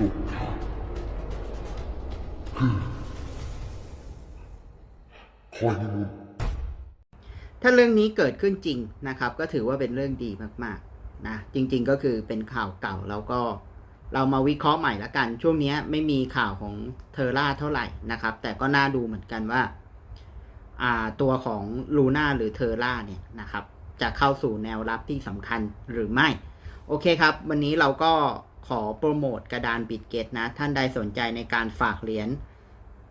สุดคือคอยมุนถ้าเรื่องนี้เกิดขึ้นจริงนะครับ ก็ถือว่าเป็นเรื่องดีมากๆนะจริง ๆ ก็คือเป็นข่าวเก่าแล้วก็เรามาวิเคราะห์ใหม่ละกัน ช่วงนี้ไม่มีข่าวของเทอร่าเท่าไหร่นะครับ แต่ก็น่าดูเหมือนกันว่าอ่าตัวของลูน่าหรือเทอร่าเนี่ยนะครับ จะเข้าสู่แนวรับที่สำคัญหรือไม่ โอเคครับ วันนี้เราก็ ขอโปรโมทกระดานบิตเกตนะ ท่านใดสนใจในการฝากเหรียญ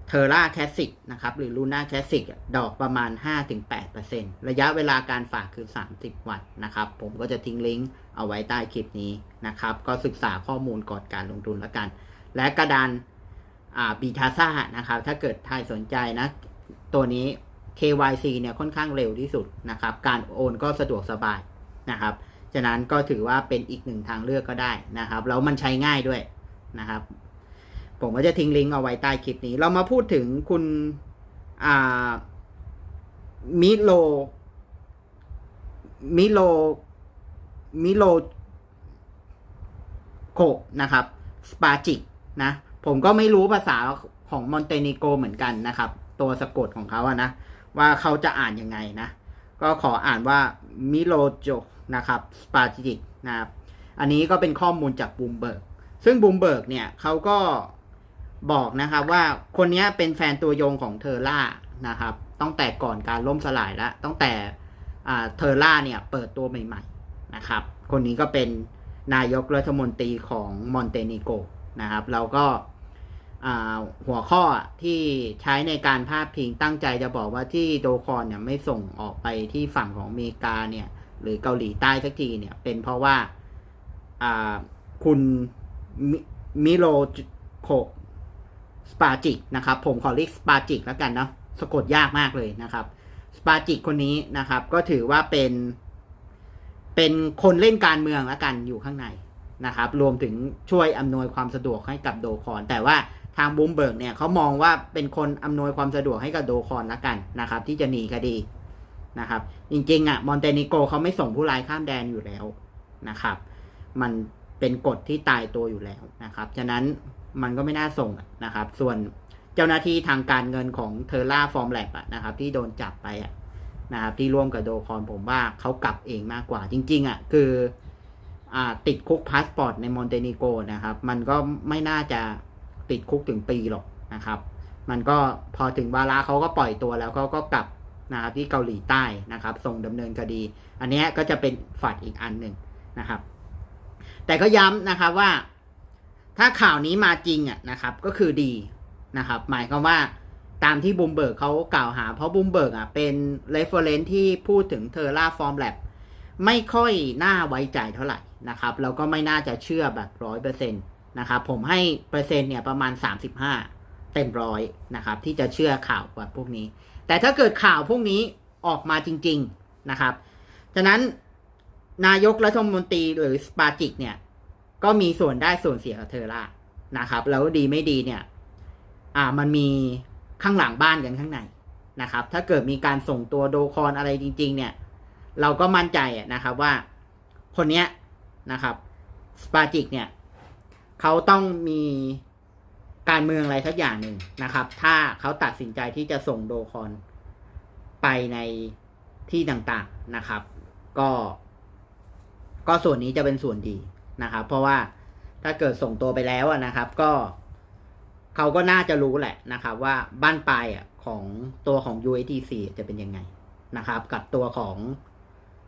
เทอร่าแคสสิกนะครับ หรือลูน่าแคสสิกดอกประมาณ 5-8%ระยะเวลาการฝากคือ 30 วันนะครับ ผมก็จะทิ้งลิงก์เอาไว้ใต้คลิปนี้นะครับ ก็ศึกษาข้อมูลก่อนการลงทุนแล้วกัน และกระดานบีทาซ่านะครับ ถ้าเกิดท่านสนใจนะ ตัวนี้ KYC เนี่ยค่อนข้างเร็วที่สุดนะครับ การโอนก็สะดวกสบายนะครับ ฉะนั้นก็ถือว่าเป็นอีกหนึ่งทางเลือกก็ได้นะครับแล้วมันใช้ง่ายด้วยนะครับ ผมก็จะทิ้งลิงก์เอาไว้ใต้คลิปนี้ เรามาพูดถึงคุณมิโลมิโลมิโลโกนะครับสปาจิกนะผมก็ไม่รู้ภาษาของมอนเตเนโกเหมือนกันนะครับ ตัวสะกดของเขาอะนะ ว่าเขาจะอ่านยังไงนะ ก็ขออ่านว่ามิโลโจ นะครับสปาจิกนะครับอันนี้ก็เป็นข้อมูลจากบูมเบิร์กซึ่งบูมเบิร์กเนี่ยเขาก็บอกนะครับว่าคนนี้เป็นแฟนตัวยงของเทอร่านะครับตั้งแต่ก่อนการล่มสลายแล้วตั้งแต่เทอร่าเนี่ยเปิดตัวใหม่ๆนะครับคนนี้ก็เป็นนายกรัฐมนตรีของมอนเตเนโกนะครับเราก็หัวข้อที่ใช้ในการพาดพิงตั้งใจจะบอกว่าที่โดคอนเนี่ยไม่ส่งออกไปที่ฝั่งของอเมริกาเนี่ย หรือเกาหลีใต้สักทีเนี่ย เป็นเพราะว่าคุณมิมิโลโคสปาจิกนะครับ ผมขอเรียกสปาจิกแล้วกันเนาะสะกดยากมากเลยนะครับสปาจิกคนนี้นะครับ ก็ถือว่าเป็น เป็นคนเล่นการเมืองแล้วกันอยู่ข้างในนะครับ รวมถึงช่วยอำนวยความสะดวกให้กับโดคอน แต่ว่าทางบูมเบิร์กเนี่ยเขามองว่าเป็นคนอำนวยความสะดวกให้กับโดคอนแล้วกันนะครับ ที่จะหนีคดี นะครับ จริงๆอะมอนเตเนโกเขาไม่ส่งผู้ร้ายข้ามแดนอยู่แล้วนะครับ มันเป็นกฎที่ตายตัวอยู่แล้วนะครับ ฉะนั้นมันก็ไม่น่าส่งนะครับ ส่วนเจ้าหน้าที่ทางการเงินของเทอร่าฟอร์มแลบนะครับ ที่โดนจับไปอะนะครับ ที่ร่วมกับโดคอนผมว่าเขากลับเองมากกว่า จริง ๆอะคืออ่าติดคุกพาสปอร์ตในมอนเตเนโกนะครับ มันก็ไม่น่าจะติดคุกถึงปีหรอกนะครับ มันก็พอถึงเวลาเขาก็ปล่อยตัวแล้วเขาก็กลับ นะครับที่เกาหลีใต้นะครับ ส่งดำเนินคดี อันนี้ก็จะเป็นฝัดอีกอันหนึ่งนะครับ แต่ก็ย้ำนะครับว่า ถ้าข่าวนี้มาจริงอะนะครับ ก็คือดีนะครับ หมายความว่าตามที่บูมเบิร์กเขากล่าวหา เพราะบูมเบิร์กอะเป็นเรฟเฟอเรนซ์ที่พูดถึงเทอร่าฟอร์มแลบไม่ค่อยน่าไว้ใจเท่าไหร่นะครับแล้วก็ไม่น่าจะเชื่อแบบร้อยเปอร์เซ็นต์นะครับ ผมให้เปอร์เซ็นต์เนี่ยประมาณสามสิบห้า เต็มร้อยนะครับ ที่จะเชื่อข่าวแบบพวกนี้ แต่ถ้าเกิดข่าวพวกนี้ออกมาจริง ๆนะครับฉะนั้นนายกรัฐมนตรีหรือสปาจิกเนี่ย ก็มีส่วนได้ส่วนเสียกับเทอร่านะครับ แล้วดีไม่ดีเนี่ย อ่ามันมีข้างหลังบ้านกันข้างในนะครับ ถ้าเกิดมีการส่งตัวโดคอนอะไรจริง ๆ เนี่ย เราก็มั่นใจนะครับว่าคนเนี้ยนะครับสปาจิกเนี่ย เขาต้องมี การเมืองอะไรสักอย่างหนึ่งนะครับ ถ้าเขาตัดสินใจที่จะส่งโดคอนไปในที่ต่างๆนะครับ ก็ ก็ส่วนนี้จะเป็นส่วนดีนะครับ เพราะว่าถ้าเกิดส่งตัวไปแล้วนะครับ ก็เขาก็น่าจะรู้แหละนะครับ ว่าบ้านปลายของตัวของ USDC จะเป็นยังไงนะครับ กับตัวของ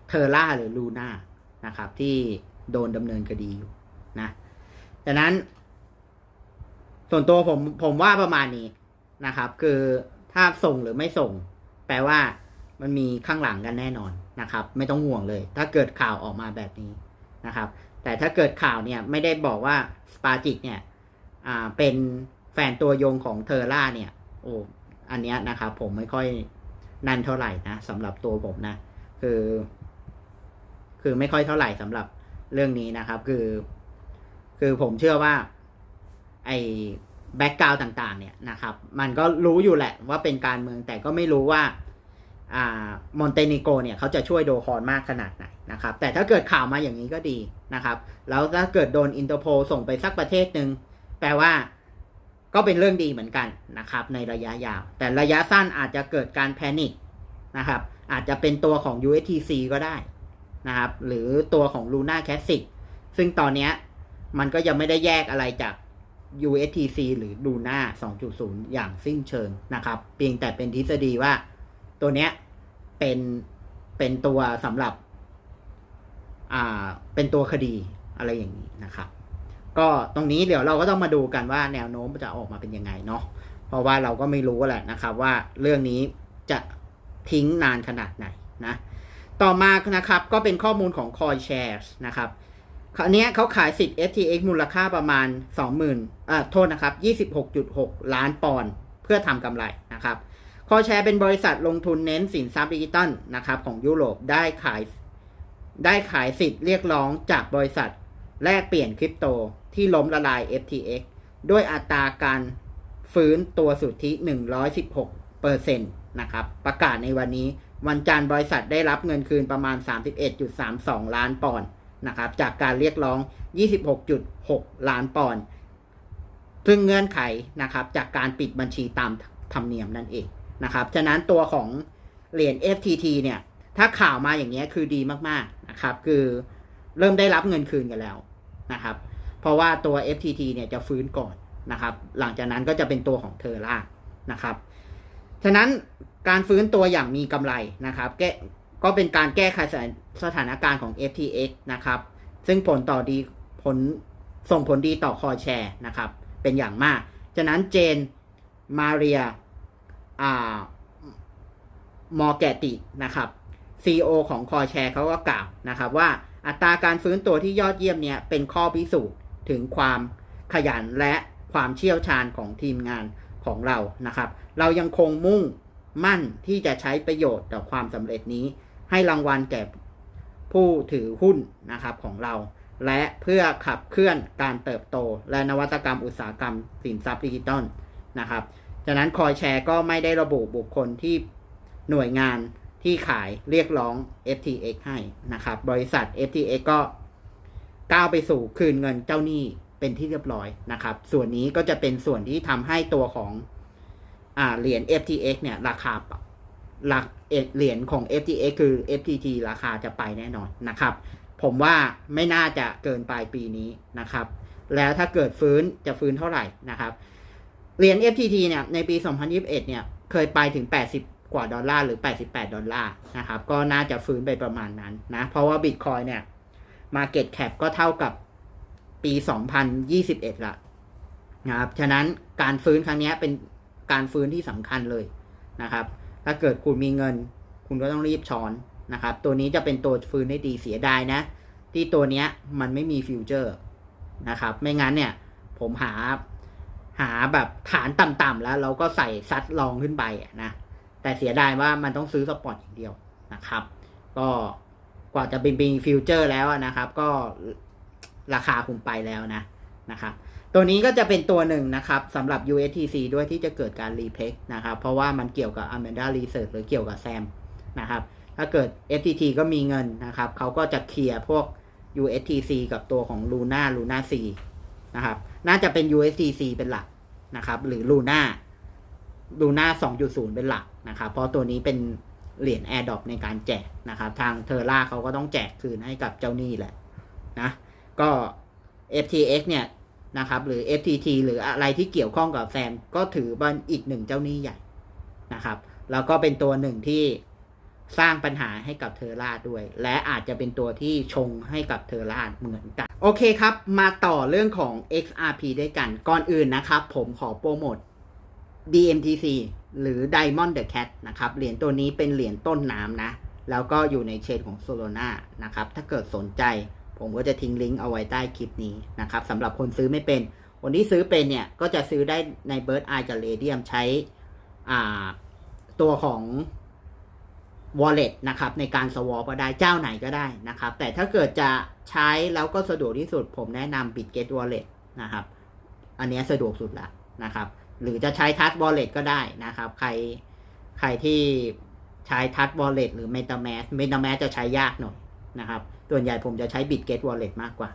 เทอร่าหรือลูน่านะครับ ที่โดนดำเนินคดีอยู่นะดังนั้น ส่วนตัวผมผมว่าประมาณนี้นะครับ คือถ้าส่งหรือไม่ส่ง แปลว่ามันมีข้างหลังกันแน่นอนนะครับ ไม่ต้องห่วงเลย ถ้าเกิดข่าวออกมาแบบนี้นะครับ แต่ถ้าเกิดข่าวเนี่ยไม่ได้บอกว่าสปาจิกเนี่ยอ่าเป็นแฟนตัวยงของเทอร่าเนี่ย โอ้อันเนี้ยนะครับผมไม่ค่อยนั่นเท่าไหร่นะสำหรับตัวผมนะ คือ คือไม่ค่อยเท่าไหร่สำหรับเรื่องนี้นะครับ คือ คือผมเชื่อว่า ไอ้แบ็กกราวต่างๆ เนี่ยนะครับ มันก็รู้อยู่แหละว่าเป็นการเมืองแต่ก็ไม่รู้ว่าอ่ามอนเตเนโกเนี่ยเขาจะช่วยโดคอนมากขนาดไหนนะครับ แต่ถ้าเกิดข่าวมาอย่างนี้ก็ดีนะครับ แล้วถ้าเกิดโดนอินเตอร์โพส่งไปสักประเทศหนึ่งแปลว่าก็เป็นเรื่องดีเหมือนกันนะครับ ในระยะยาว แต่ระยะสั้นอาจจะเกิดการแพนิคนะครับ อาจจะเป็นตัวของ USTC ก็ได้นะครับ หรือตัวของ Luna Classic ซึ่งตอนนี้มันก็ยังไม่ได้แยกอะไรจาก USTC หรือ Luna 2.0 อย่างสิ้นเชิงนะครับ เพียงแต่เป็นทฤษฎีว่าตัวเนี้ยเป็นเป็นตัวสำหรับอ่าเป็นตัวคดีอะไรอย่างนี้นะครับ ก็ตรงนี้เดี๋ยวเราก็ต้องมาดูกันว่าแนวโน้มจะออกมาเป็นยังไงเนาะเพราะว่าเราก็ไม่รู้แหละนะครับ ว่าเรื่องนี้จะทิ้งนานขนาดไหนนะ ต่อมานะครับก็เป็นข้อมูลของ Coin Shares นะครับ คราวนี้เขาขายสิทธิ์ FTX มูลค่าประมาณ 20,000อ่าโทษนะครับ 26.6 ล้านปอนด์เพื่อทำกำไรนะครับคอแชร์เป็นบริษัทลงทุนเน้นสินทรัพย์ดิจิตอลนะครับของยุโรปได้ขายได้ขายสิทธิ์เรียกร้องจากบริษัทแลกเปลี่ยนคริปโตที่ล้มละลาย FTX ด้วยอัตราการฟื้นตัวสุทธิ 116เปอร์เซ็นต์นะครับ ประกาศในวันนี้ วันจันทร์บริษัทได้รับเงินคืนประมาณ 31.32 ล้านปอนด์ นะครับจากการเรียกร้อง 26.6 ล้านปอนด์ซึ่งเงื่อนไขนะครับจากการปิดบัญชีตามธรรมเนียมนั่นเองนะครับฉะนั้นตัวของเหรียญ FTT เนี่ยถ้าข่าวมาอย่างนี้คือดีมากๆนะครับคือเริ่มได้รับเงินคืนกันแล้วนะครับเพราะว่าตัว FTT เนี่ยจะฟื้นก่อนนะครับหลังจากนั้นก็จะเป็นตัวของเทอร่านะครับฉะนั้นการฟื้นตัวอย่างมีกำไรนะครับแก็เป็นการแก้ไขสถานการณ์ของ FTX นะครับ ซึ่งผลต่อดีผลส่งผลดีต่อคอแชร์นะครับ เป็นอย่างมาก ฉะนั้นเจนมาเรียอ่ามอร์แกตินะครับ CEO ของคอแชร์เขาก็กล่าวนะครับว่าอัตราการฟื้นตัวที่ยอดเยี่ยมเนี่ยเป็นข้อพิสูจน์ถึงความขยันและความเชี่ยวชาญของทีมงานของเรานะครับ เรายังคงมุ่งมั่นที่จะใช้ประโยชน์ต่อความสำเร็จนี้ ให้รางวัลแก่ผู้ถือหุ้นนะครับของเรา และเพื่อขับเคลื่อนการเติบโต และนวัตกรรมอุตสาหกรรมสินทรัพย์ดิจิตอลนะครับฉะนั้นคอยแชร์ก็ไม่ได้ระบุบุคคลที่หน่วยงานที่ขายเรียกร้อง FTX ให้นะครับ บริษัท FTX ก็ก้าวไปสู่คืนเงินเจ้าหนี้เป็นที่เรียบร้อยนะครับ ส่วนนี้ก็จะเป็นส่วนที่ทำให้ตัวของอ่าเหรียญ FTX เนี่ยราคา หลักเหรียญของ FTX คือ FTT ราคาจะไปแน่นอนนะครับ ผมว่าไม่น่าจะเกินปลายปีนี้นะครับ แล้วถ้าเกิดฟื้นจะฟื้นเท่าไหร่นะครับ เหรียญ FTT เนี่ยในปี 2021 เนี่ยเคยไปถึง 80 กว่าดอลลาร์หรือ 88 ดอลลาร์นะครับ ก็น่าจะฟื้นไปประมาณนั้นนะ เพราะว่า Bitcoin เนี่ย Market Cap ก็เท่ากับปี 2021 ละนะครับ ฉะนั้นการฟื้นครั้งนี้เป็นการฟื้นที่สำคัญเลยนะครับ ถ้าเกิดคุณมีเงิน คุณก็ต้องรีบช้อนนะครับ ตัวนี้จะเป็นตัวฟื้นได้ดีเสียดายนะ ที่ตัวเนี้ยมันไม่มีฟิวเจอร์นะครับ ไม่งั้นเนี่ย ผมหาหาแบบฐานต่ำๆแล้ว เราก็ใส่ซัดลองขึ้นไปนะ แต่เสียดายว่ามันต้องซื้อสปอร์ตอย่างเดียวนะครับ ก็กว่าจะเป็นฟิวเจอร์แล้วนะครับ ก็ราคาคงไปแล้วนะนะครับ ตัวนี้ก็จะเป็นตัวหนึ่งนะครับสำหรับ USTC ด้วยที่จะเกิดการรีเพกนะครับ เพราะว่ามันเกี่ยวกับ Amanda Research หรือเกี่ยวกับแซมนะครับถ้าเกิด FTT ก็มีเงินนะครับเขาก็จะเคลียร์พวก USTC กับตัวของ Luna Luna C นะครับ น่าจะเป็น USTC เป็นหลักนะครับ หรือ Luna Luna 2.0 เป็นหลักนะครับ เพราะตัวนี้เป็นเหรียญ AirDrop ในการแจกนะครับ ทางเทอร่าเขาก็ต้องแจกคืนให้กับเจ้าหนี้แหละนะ ก็ FTX เนี่ย นะครับหรือ FTT หรืออะไรที่เกี่ยวข้องกับแซมก็ถือเป็นอีกหนึ่งเจ้าหนี้ใหญ่นะครับแล้วก็เป็นตัวหนึ่งที่สร้างปัญหาให้กับเทอร่าด้วย และอาจจะเป็นตัวที่ชงให้กับเทอร่าเหมือนกัน โอเคครับ มาต่อเรื่องของ XRP ด้วยกัน ก่อนอื่นนะครับ ผมขอโปรโมท DMTC หรือ Diamond the Cat นะครับ เหรียญตัวนี้เป็นเหรียญต้นน้ำนะ แล้วก็อยู่ในเชนของ Solana นะครับ ถ้าเกิดสนใจ ผมก็จะทิ้งลิงก์เอาไว้ใต้คลิปนี้นะครับสำหรับคนซื้อไม่เป็น คนที่ซื้อเป็นเนี่ย ก็จะซื้อได้ใน Bird Eye กับ Radium ใช้อ่าตัวของ wallet นะครับ ในการ swap ก็ได้เจ้าไหนก็ได้นะครับ แต่ถ้าเกิดจะใช้แล้วก็สะดวกที่สุด ผมแนะนำ Bitget wallet นะครับ อันนี้สะดวกสุดละนะครับ หรือจะใช้ Touch wallet ก็ได้นะครับ ใครใครที่ใช้ Touch wallet หรือ MetaMask MetaMask จะใช้ยากหน่อยนะครับ ส่วนใหญ่ผมจะใช้ Bitget wallet มากกว่า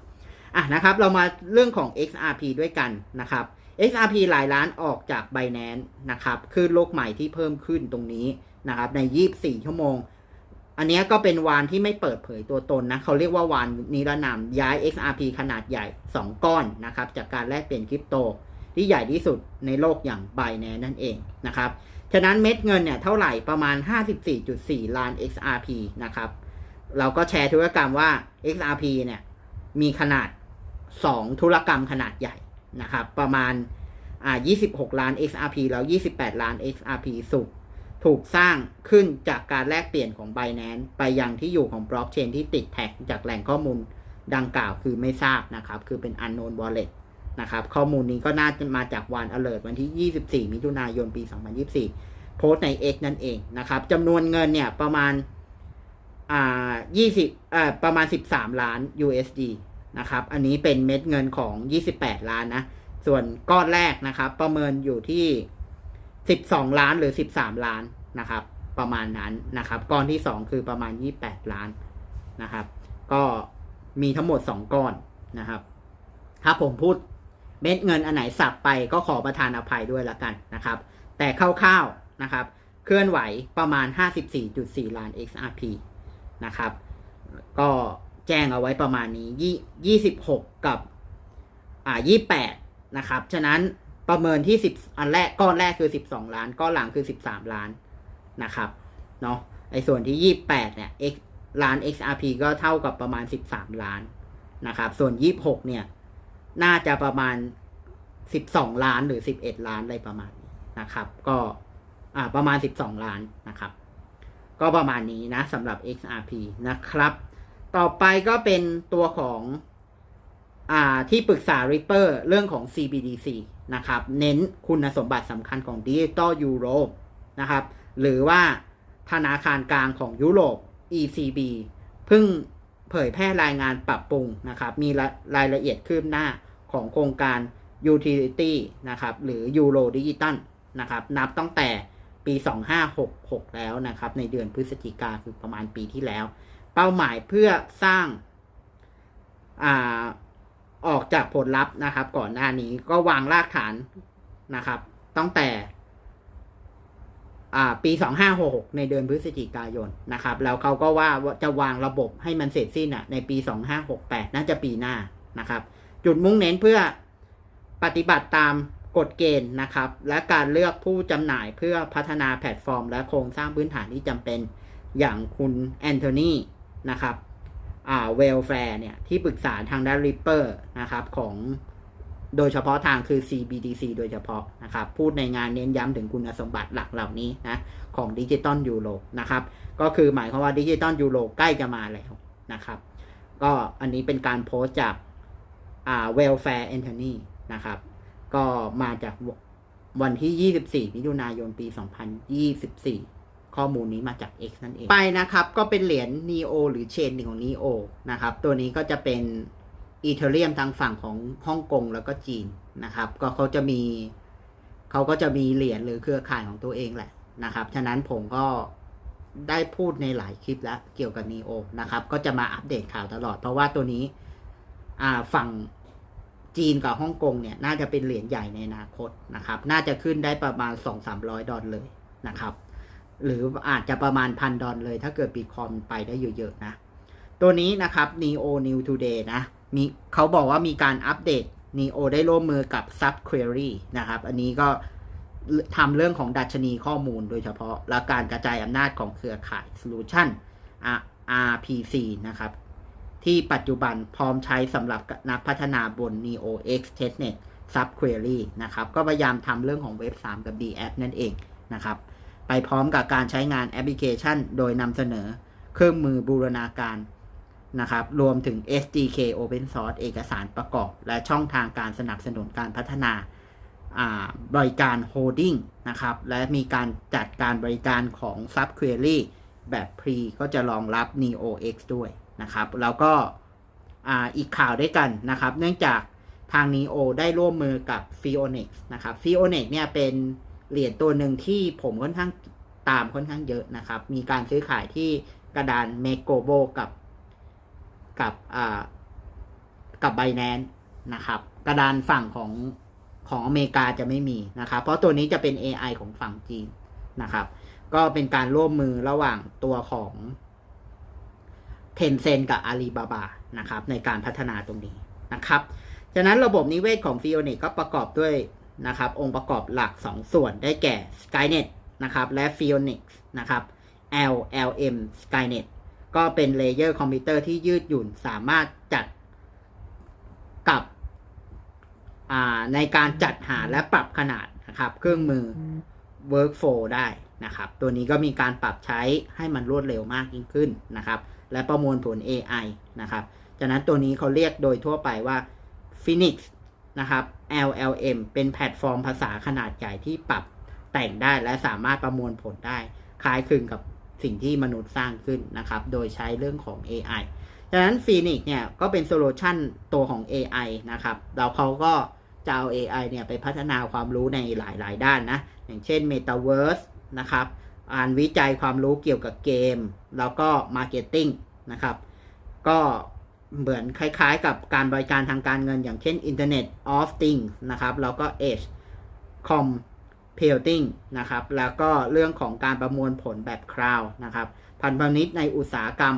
อะนะครับ เรามาเรื่องของ XRP ด้วยกันนะครับ XRP หลายล้านออกจาก Binance นะครับคือโลกใหม่ที่เพิ่มขึ้นตรงนี้นะครับใน 24 ชั่วโมง อันนี้ก็เป็นวานที่ไม่เปิดเผยตัวตนนะ เขาเรียกว่าวานนิรนามย้าย XRP ขนาดใหญ่ 2 ก้อนนะครับจากการแลกเปลี่ยนคริปโต ที่ใหญ่ที่สุดในโลกอย่าง Binance นั่นเองนะครับ ฉะนั้นเม็ดเงินเนี่ยเท่าไหร่ประมาณ 54.4 ล้าน XRP นะครับ เราก็แชร์ธุรกรรมว่า XRP เนี่ยมีขนาด 2 ธุรกรรมขนาดใหญ่นะครับประมาณอ่า26 ล้าน XRP แล้ว 28 ล้าน XRP สุกถูกสร้างขึ้นจากการแลกเปลี่ยนของ Binance ไปยังที่อยู่ของบล็อกเชนที่ติดแท็กจากแหล่งข้อมูลดังกล่าวคือไม่ทราบนะครับ คือเป็น unknown wallet นะครับ ข้อมูลนี้ก็น่าจะมาจากวัน alert วันที่ 24 มิถุนายน ปี 2024 โพสต์ใน X นั่นเองนะครับจำนวนเงินเนี่ยประมาณ อ่า20อ่าประมาณ13ล้าน USD นะครับ อันนี้เป็นเม็ดเงินของ28ล้านนะ ส่วนก้อนแรกนะครับ ประเมินอยู่ที่12ล้านหรือ13ล้านนะครับ ประมาณนั้นนะครับ ก้อนที่2คือประมาณ28ล้านนะครับ ก็มีทั้งหมด2ก้อนนะครับ ถ้าผมพูดเม็ดเงินอันไหนสับไปก็ขอประทานอภัยด้วยละกันนะครับ แต่คร่าวๆนะครับ เคลื่อนไหวประมาณ 54.4 ล้าน XRP นะครับ ก็แจ้งเอาไว้ประมาณนี้ยี่26กับอ่า28นะครับ ฉะนั้นประเมินที่10อันแรกก้อนแรกคือ12ล้านก้อนหลังคือ13ล้านนะครับเนาะไอ้ส่วนที่28เนี่ย X ล้าน XRP ก็เท่ากับประมาณ13ล้านนะครับ ส่วน26เนี่ย น่าจะประมาณ12ล้านหรือ11ล้านอะไรประมาณนี้นะครับ ก็อ่าประมาณ12ล้านนะครับ ก็ประมาณนี้นะสำหรับ XRP นะครับ ต่อไปก็เป็นตัวของอ่าที่ปรึกษา Ripper เรื่องของ CBDC นะครับ เน้นคุณสมบัติสำคัญของ Digital Euro นะครับ หรือว่าธนาคารกลางของยุโรป ECB เพิ่งเผยแพร่รายงานปรับปรุงนะครับ มีรายละเอียดคืบหน้าของโครงการ Utility นะครับ หรือ Euro Digital นะครับ นับตั้งแต่ ปี 2566 แล้วนะครับ ในเดือนพฤศจิกาคือประมาณปีที่แล้ว เป้าหมายเพื่อสร้างอ่าออกจากผลลัพธ์นะครับ ก่อนหน้านี้ก็วางรากฐานนะครับ ตั้งแต่ปี 2566 ในเดือนพฤศจิกายนนะครับ แล้วเขาก็ว่าจะวางระบบให้มันเสร็จสิ้นอะในปี 2568 น่าจะปีหน้านะครับ จุดมุ่งเน้นเพื่อปฏิบัติตาม กฎเกณฑ์นะครับ และการเลือกผู้จำหน่ายเพื่อพัฒนาแพลตฟอร์ม และโครงสร้างพื้นฐานที่จำเป็นอย่างคุณแอนโทนีนะครับอ่าเวลแฟร์เนี่ย ที่ปรึกษาทางด้าน Ripper นะครับของโดยเฉพาะทางคือ CBDC โดยเฉพาะนะครับ พูดในงานเน้นย้ำถึงคุณสมบัติหลักเหล่านี้นะของดิจิตอลยูโรนะครับ ก็คือหมายความว่าดิจิตอลยูโรใกล้จะมาแล้วนะครับ ก็อันนี้เป็นการโพสต์จากอ่าเวลแฟร์แอนโทนีนะครับ ก็มาจากวันที่ 24 มิถุนายน ปี 2024 ข้อมูลนี้มาจาก X นั่นเอง ไปนะครับ ก็เป็นเหรียญ Neo หรือเชนหนึ่งของ Neo นะครับ ตัวนี้ก็จะเป็นอีเทเรียมทางฝั่งของฮ่องกงแล้วก็จีนนะครับ ก็เขาจะมีเขาก็จะมีเหรียญหรือเครือข่ายของตัวเองแหละนะครับ ฉะนั้นผมก็ได้พูดในหลายคลิปแล้วเกี่ยวกับ Neo นะครับ ก็จะมาอัปเดตข่าวตลอด เพราะว่าตัวนี้ฝั่ง จีนกับฮ่องกงเนี่ยน่าจะเป็นเหรียญใหญ่ในอนาคตนะครับ น่าจะขึ้นได้ประมาณ 2-300 ดอลเลยนะครับ หรืออาจจะประมาณพันดอลเลย ถ้าเกิดปีคอมไปได้เยอะๆนะ ตัวนี้นะครับ Neo New Today นะมีเขาบอกว่ามีการอัปเดต Neo ได้ร่วมมือกับ Subquery นะครับ อันนี้ก็ทำเรื่องของดัชนีข้อมูลโดยเฉพาะ และการกระจายอำนาจของเครือข่าย Solution RPC นะครับ ที่ปัจจุบันพร้อมใช้สำหรับนักพัฒนาบน Neo X Testnet Subquery นะครับ ก็พยายามทำเรื่องของเว็บ3กับ D App นั่นเองนะครับ ไปพร้อมกับการใช้งานแอปพลิเคชัน โดยนำเสนอเครื่องมือบูรณาการนะครับ รวมถึง SDK Open Source เอกสารประกอบ และช่องทางการสนับสนุนการพัฒนาบริการโฮดดิ้งนะครับ และมีการจัดการบริการของ Subquery แบบ Pre ก็จะรองรับ Neo X ด้วย นะครับแล้วก็อีกข่าวด้วยกันนะครับ เนื่องจากทาง Neo ได้ร่วมมือกับ f i o n e x นะครับ f i o n e x เนี่ยเป็นเหรียญตัวหนึ่งที่ผมค่อนข้างตามค่อนข้างเยอะนะครับ มีการซื้อขายที่กระดานเมโกโบกับกับกับ b บ n a n c e นะครับ กระดานฝั่งของของอเมริกาจะไม่มีนะครับ เพราะตัวนี้จะเป็น AI ของฝั่งจีนนะครับ ก็เป็นการร่วมมือระหว่างตัวของ Tencent กับ Alibaba นะครับในการพัฒนาตรงนี้นะครับฉะนั้นระบบนิเวศของ f i o n i c ก็ประกอบด้วยนะครับองค์ประกอบหลัก 2 ส่วนได้แก่ Skynet นะครับและ f i o n i c นะครับ LLM Skynet ก็เป็นเลเยอร์คอมพิวเตอร์ที่ยืดหยุ่นสามารถจัดกับในการจัดหาและปรับขนาดนะครับ เครื่องมือ workflow ได้นะครับ ตัวนี้ก็มีการปรับใช้ให้มันรวดเร็วมากยิ่งขึ้นนะครับ และประมวลผล AI นะครับจากนั้นตัวนี้เขาเรียกโดยทั่วไปว่า Phoenix นะครับ LLM เป็นแพลตฟอร์มภาษาขนาดใหญ่ที่ปรับแต่งได้และสามารถประมวลผลได้คล้ายคลึงกับสิ่งที่มนุษย์สร้างขึ้นนะครับ โดยใช้เรื่องของ AI ดังนั้น Phoenix เนี่ยก็เป็นโซลูชันตัวของ AI นะครับแล้วเขาก็จะเอา AI เนี่ยไปพัฒนาความรู้ในหลาย ๆ ด้านนะ อย่างเช่น Metaverse นะครับ อ่านวิจัยความรู้เกี่ยวกับเกม แล้วก็ Marketing นะครับ ก็เหมือนคล้ายๆกับการบริการทางการเงินอย่างเช่น Internet of Things นะครับ แล้วก็ Edge Computing นะครับ แล้วก็เรื่องของการประมวลผลแบบ Cloud นะครับ พันธมิตรในอุตสาหกรรม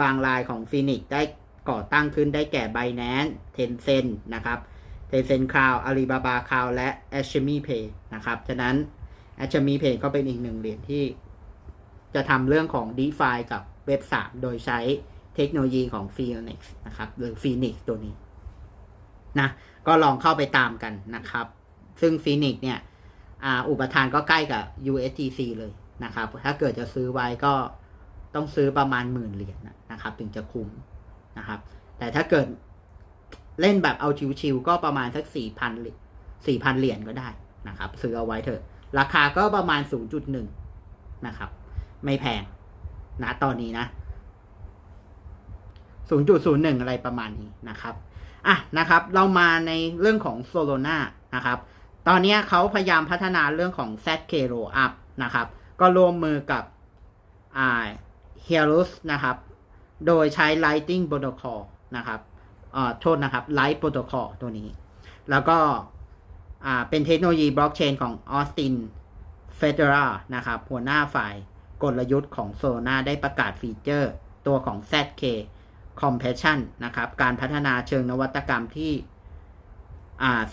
บางรายของ Phoenix ได้ก่อตั้งขึ้นได้แก่ Binance Tencent นะครับ Tencent Cloud Alibaba Cloud และ a s h m e Pay นะครับ ฉะนั้น a s h m e Pay ก็เป็นอีกหนึ่งเหรียญที่ จะทำเรื่องของ DeFi กับเว็บ3โดยใช้เทคโนโลยีของ Phoenix นะครับ หรือ Phoenix ตัวนี้นะก็ลองเข้าไปตามกันนะครับ ซึ่ง Phoenix เนี่ยอุปทานก็ใกล้กับ USDC เลยนะครับ ถ้าเกิดจะซื้อไว้ก็ต้องซื้อประมาณหมื่นเหรียญนะครับ ถึงจะคุ้มนะครับ แต่ถ้าเกิดเล่นแบบเอาชิวๆก็ประมาณสักสี่พันสี่พันเหรียญก็ได้นะครับ ซื้อเอาไว้เถอะ ราคาก็ประมาณศูนะครับ ไม่แพงนะตอนนี้นะศูนย์จุดศูนย์หนึ่งอะไรประมาณนี้นะครับอะนะครับ เรามาในเรื่องของโซโลนานะครับ ตอนนี้เขาพยายามพัฒนาเรื่องของ ZK Roll Up นะครับ ก็ร่วมมือกับอ่า h e r o s นะครับ โดยใช้ Lighting Protocol นะครับอ่าโทษนะครับ Light Protocol ตัวนี้ แล้วก็ อ่าเป็นเทคโนโลยีบล็อกเชนของ Austin f e d e r a นะครับหัวหน้าฝ่ายกลยุทธ์ของ Solana ได้ประกาศฟีเจอร์ ตัวของ ZK Compassion นะครับ การพัฒนาเชิงนวัตกรรมที่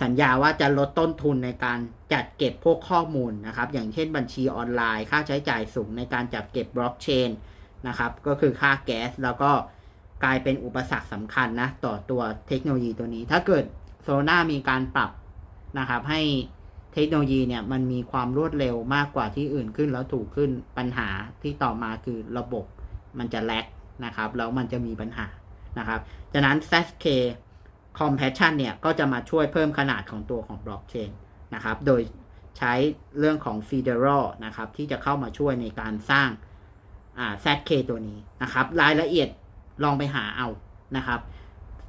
สัญญาว่าจะลดต้นทุนในการจัดเก็บพวกข้อมูลนะครับ อย่างเช่นบัญชีออนไลน์ ค่าใช้จ่ายสูงในการจัดเก็บบล็อกเชนนะครับ ก็คือค่าแก๊ส แล้วก็กลายเป็นอุปสรรคสำคัญนะ ต่อตัวเทคโนโลยีตัวนี้ ถ้าเกิดโซนามีการปรับ นะครับให้เทคโนโลยีเนี่ยมันมีความรวดเร็วมากกว่าที่อื่นขึ้นแล้วถูกขึ้นปัญหาที่ต่อมาคือระบบมันจะแลกนะครับแล้วมันจะมีปัญหานะครับจากนั้น SASK Compassion เนี่ยก็จะมาช่วยเพิ่มขนาดของตัวของบล็อกเชนนะครับโดยใช้เรื่องของ Federal นะครับที่จะเข้ามาช่วยในการสร้างอ่า ZK ตัวนี้นะครับรายละเอียดลองไปหาเอานะครับ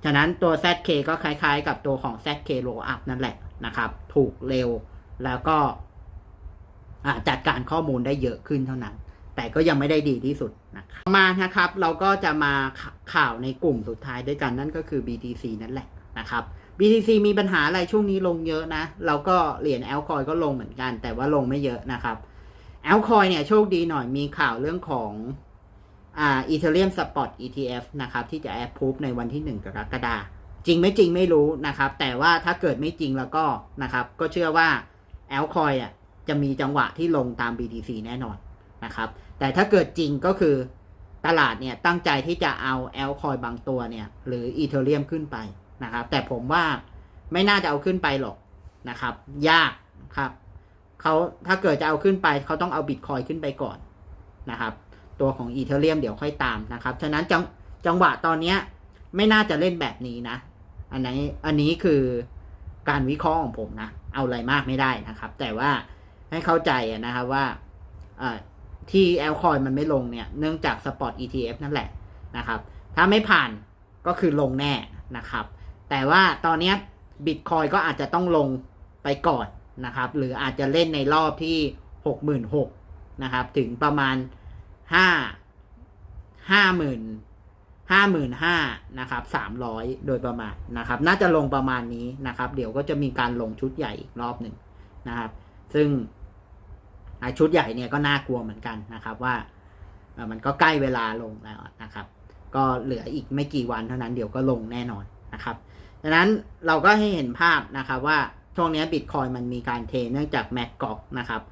ฉะนั้นตัว ZK ก็คล้ายๆ กับตัวของ ZK Roll Up นั่นแหละ นะครับ ถูกเร็วแล้วก็จัดการข้อมูลได้เยอะขึ้นเท่านั้น แต่ก็ยังไม่ได้ดีที่สุดนะครับมานะครับ เราก็จะมาข่าวในกลุ่มสุดท้ายด้วยกันนั่นก็คือ BTC นั่นแหละนะครับ BTC มีปัญหาอะไรช่วงนี้ลงเยอะนะ เราก็เหรียญแอลคอยก็ลงเหมือนกัน แต่ว่าลงไม่เยอะนะครับแอลคอยเนี่ยโชคดีหน่อยมีข่าวเรื่องของอ่าอีเทเรียมสปอต ETF นะครับ ที่จะแอปพูฟในวันที่ 1 กรกฎาคม จริงไม่จริงไม่รู้นะครับ แต่ว่าถ้าเกิดไม่จริงแล้วก็นะครับ ก็เชื่อว่าแอลคอยอะจะมีจังหวะที่ลงตาม BTC แน่นอนนะครับ แต่ถ้าเกิดจริงก็คือตลาดเนี่ยตั้งใจที่จะเอาแอลคอยบางตัวเนี่ย หรืออีเทเรียมขึ้นไปนะครับ แต่ผมว่าไม่น่าจะเอาขึ้นไปหรอกนะครับ ยากครับเขาถ้าเกิดจะเอาขึ้นไปเขาต้องเอาบิตคอยขึ้นไปก่อนนะครับ ตัวของอีเทเรียมเดี๋ยวค่อยตามนะครับฉะนั้นจังจังหวะตอนเนี้ยไม่น่าจะเล่นแบบนี้นะ อันนี้อันนี้คือการวิเคราะห์ของผมนะ เอาอะไรมากไม่ได้นะครับ แต่ว่าให้เข้าใจนะครับว่าที่แอลคอยมันไม่ลงเนี่ย เนื่องจากสปอต ETF นั่นแหละนะครับ ถ้าไม่ผ่านก็คือลงแน่นะครับ แต่ว่าตอนนี้บิตคอยก็อาจจะต้องลงไปก่อนนะครับ หรืออาจจะเล่นในรอบที่หกหมื่นหกนะครับ ถึงประมาณห้า ห้าหมื่นห้านะครับสามร้อยโดยประมาณนะครับ น่าจะลงประมาณนี้นะครับ เดี๋ยวก็จะมีการลงชุดใหญ่อีกรอบหนึ่งนะครับ ซึ่งไอชุดใหญ่เนี่ยก็น่ากลัวเหมือนกันนะครับว่ามันก็ใกล้เวลาลงแล้วนะครับ ก็เหลืออีกไม่กี่วันเท่านั้นเดี๋ยวก็ลงแน่นอนนะครับดังนั้นเราก็ให้เห็นภาพนะครับว่าช่วงนี้บิตคอยมันมีการเทเนื่องจากแมดก๊อกนะครับ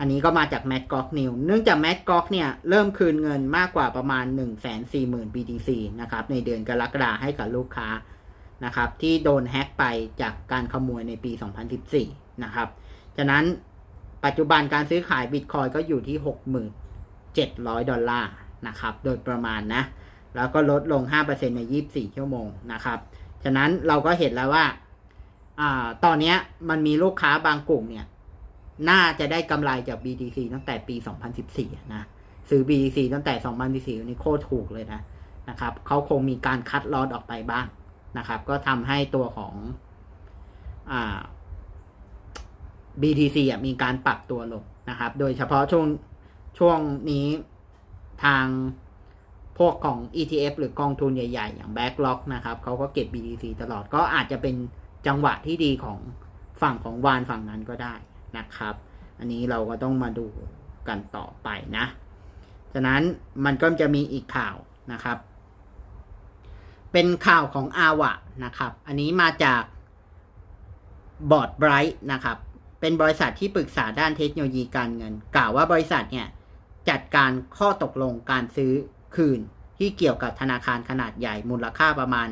อันนี้ก็มาจากแมดก๊อกนิวเนื่องจากแมดก๊อกเนี่ยเริ่มคืนเงินมากกว่าประมาณ 1 4 0 0 0 0 BTC นะครับในเดือนกรกฎาให้กับลูกค้านะครับที่โดนแฮ็กไปจากการขโมยในปี 2014 นะครับฉะนั้นปัจจุบันการซื้อขายบิตคอยก็อยู่ที่ 6,700ดอลลาร์นะครับโดยประมาณนะ แล้วก็ลดลง 5%ใน 24 ชั่วโมงนะครับฉะนั้นเราก็เห็นแล้วว่าอ่าตอนนี้มันมีลูกค้าบางกลุ่มเนี่ย น่าจะได้กำไรจาก BTC ตั้งแต่ปี 2014 นะ ซื้อ BTC ตั้งแต่ 2014 นี่โคตรถูกเลยนะนะครับเขาคงมีการคัดลอตออกไปบ้างนะครับ ก็ทำให้ตัวของอ่า BTC มีการปรับตัวลงนะครับ โดยเฉพาะช่วงช่วงนี้ทางพวกของ ETF หรือกองทุนใหญ่ ๆ อย่าง Backlock นะครับเขาก็เก็บ BTC ตลอดก็อาจจะเป็นจังหวะที่ดีของฝั่งของวานฝั่งนั้นก็ได้ นะครับ อันนี้เราก็ต้องมาดูกันต่อไปนะฉะนั้นมันก็จะมีอีกข่าวนะครับ เป็นข่าวของอาวะนะครับ อันนี้มาจากบอร์ดไบรท์นะครับ เป็นบริษัทที่ปรึกษาด้านเทคโนโลยีการเงิน กล่าวว่าบริษัทเนี่ยจัดการข้อตกลงการซื้อคืนที่เกี่ยวกับธนาคารขนาดใหญ่มูลค่าประมาณ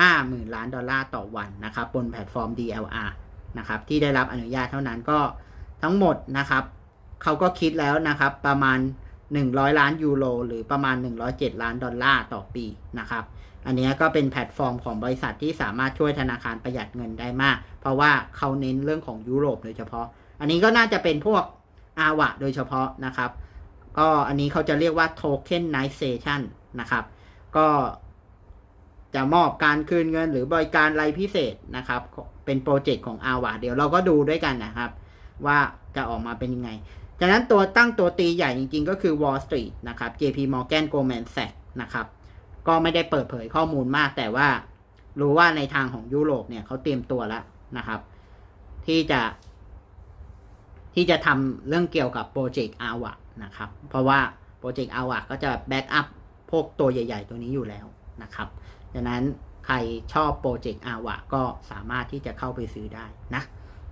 50,000 ล้านดอลลาร์ต่อวันนะครับ บนแพลตฟอร์ม DLR นะครับที่ได้รับอนุญาตเท่านั้นก็ทั้งหมดนะครับเขาก็คิดแล้วนะครับประมาณ 100 ล้านยูโรหรือประมาณ 107 ล้านดอลลาร์ต่อปีนะครับอันนี้ก็เป็นแพลตฟอร์มของบริษัทที่สามารถช่วยธนาคารประหยัดเงินได้มาก เพราะว่าเขาเน้นเรื่องของยุโรปโดยเฉพาะ อันนี้ก็น่าจะเป็นพวกอาวะโดยเฉพาะนะครับ ก็อันนี้เขาจะเรียกว่า tokenization นะครับ ก็ จะมอบการคืนเงินหรือบริการรายพิเศษนะครับ เป็นโปรเจกต์ของอาวะเดี๋ยวเราก็ดูด้วยกันนะครับ ว่าจะออกมาเป็นยังไงจากนั้นตัวตั้งตัวตีใหญ่จริงๆ ก็คือ Wall Street นะครับ JP Morgan Goldman Sachs นะครับ ก็ไม่ได้เปิดเผยข้อมูลมากแต่ว่ารู้ว่าในทางของยุโรปเนี่ยเขาเตรียมตัวแล้วนะครับ ที่จะ ที่จะทำเรื่องเกี่ยวกับโปรเจกต์อาวะนะครับ เพราะว่าโปรเจกต์อาวะก็จะแบ็กอัพพวกตัวใหญ่ ๆ ตัวนี้อยู่แล้วนะครับ ดังนั้นใครชอบโปรเจกต์อาวะก็สามารถที่จะเข้าไปซื้อได้นะ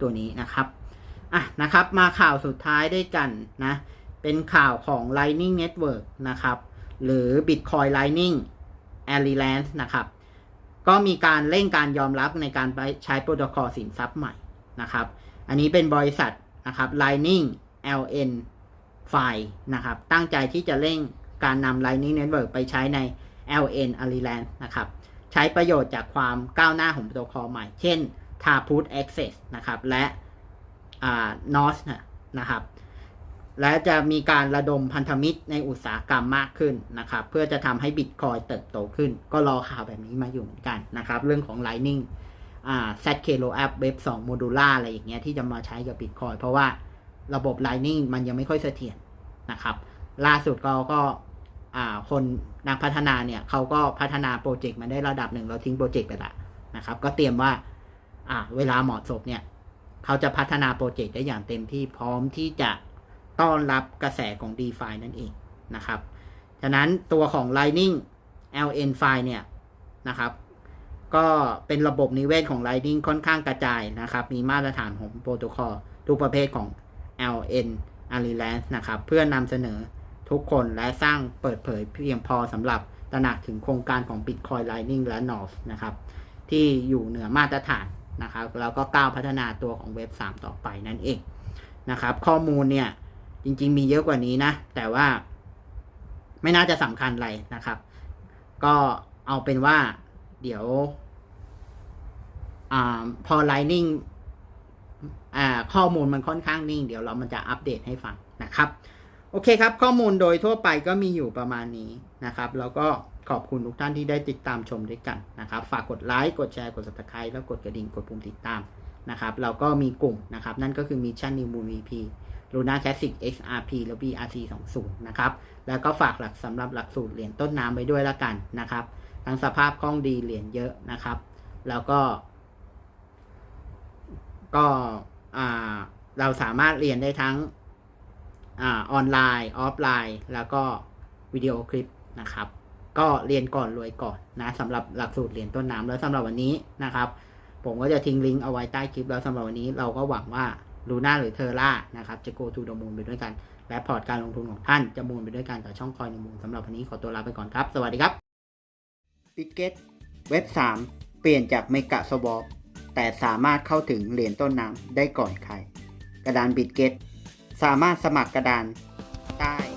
ตัวนี้นะครับอะนะครับ มาข่าวสุดท้ายด้วยกันนะ เป็นข่าวของ Lightning Network นะครับ หรือ Bitcoin Lightning a l l i a n c e นะครับ ก็มีการเร่งการยอมรับในการใช้โปรโตคอลสินทรัพย์ใหม่นะครับ อันนี้เป็นบริษัทนะครับ Lightning LN ไฟนะครับ ตั้งใจที่จะเร่งการนำ Lightning Network ไปใช้ใน LN a l l a n c e นะครับ ใช้ประโยชน์จากความก้าวหน้าของโปรโตคอลใหม่ เช่น Taproot Access นะครับ และ NOS นะครับ และจะมีการระดมพันธมิตรในอุตสาหกรรมมากขึ้นนะครับ เพื่อจะทำให้บิตคอยเติบโตขึ้น ก็รอข่าวแบบนี้มาอยู่เหมือนกันนะครับ เรื่องของ Lightning อ่า ZK App Web 2 Modula อะไรอย่างเงี้ยที่จะมาใช้กับบิตคอยเพราะว่าระบบ Lightning มันยังไม่ค่อยเสถียรนะครับ ล่าสุดก็ก็ คนนักพัฒนาเนี่ยเขาก็พัฒนาโปรเจกต์มาได้ระดับหนึ่งเราทิ้งโปรเจกต์ไปละนะครับ ก็เตรียมว่าอ่าเวลาเหมาะสมเนี่ยเขาจะพัฒนาโปรเจกต์ได้อย่างเต็มที่พร้อมที่จะต้อนรับกระแสของ d e f i นั่นเองนะครับ ฉะนั้นตัวของ Lightning LN File เนี่ยนะครับ ก็เป็นระบบนิเวศของ Lightning ค่อนข้างกระจายนะครับ มีมาตรฐานของโปรโตคอลทุกประเภทของ LN Alliance นะครับ เพื่อนำเสนอ ทุกคนและสร้างเปิดเผยเพียงพอสำหรับตระหนักถึงโครงการของ Bitcoin Lightning และ North นะครับ ที่อยู่เหนือมาตรฐานนะครับ แล้วก็ก้าวพัฒนาตัวของเว็บ 3 ต่อไปนั่นเองนะครับ ข้อมูลเนี่ย จริงๆ มีเยอะกว่านี้นะ แต่ว่าไม่น่าจะสำคัญอะไรนะครับ ก็เอาเป็นว่าเดี๋ยวอพอ Lightning อข้อมูลมันค่อนข้างนิ่ง เดี๋ยวเรามันจะอัปเดตให้ฟังนะครับ อเคครับ ข้อมูลโดยทั่วไปก็มีอยู่ประมาณนี้นะครับ แล้วก็ขอบคุณทุกท่านที่ได้ติดตามชมด้วยกันนะครับ ฝากกดไลค์ กดแชร์ กด subscribe แล้วกดกระดิ่ง กดปุ่มติดตามนะครับ เราก็มีกลุ่มนะครับ นั่นก็คือ Mission New Moon VP Luna Classic XRP และ BRC 20นะครับ แล้วก็ฝากหลักสำหรับหลักสูตรเหรียญต้นน้ำไว้ด้วยละกันนะครับ ทั้งสภาพคล่องดีเหรียญเยอะนะครับ แล้วก็ ก็อ่าเราสามารถเรียนได้ทั้ง ออนไลน์ ออฟไลน์ แล้วก็วิดีโอคลิปนะครับ ก็เรียนก่อนรวยก่อนนะสำหรับหลักสูตรเรียญต้นน้ำแล้วสำหรับวันนี้นะครับ ผมก็จะทิ้งลิงก์เอาไว้ใต้คลิปแล้วสำหรับวันนี้เราก็หวังว่าลูน่าหรือเทอร่านะครับจะ go to the moon ไปด้วยกัน และพอร์ตการลงทุนของท่านจะมูลไปด้วยกันกับช่องคอยมูลสำหรับวันนี้ขอตัวลาไปก่อนครับ สวัสดีครับ b i t g e t เว็บ 3 เปลี่ยนจากเมกะสวอปแต่สามารถเข้าถึงเหรียญต้นน้ำได้ก่อนใคร กระดาน b i t g e t สามารถสมัครกระดานได้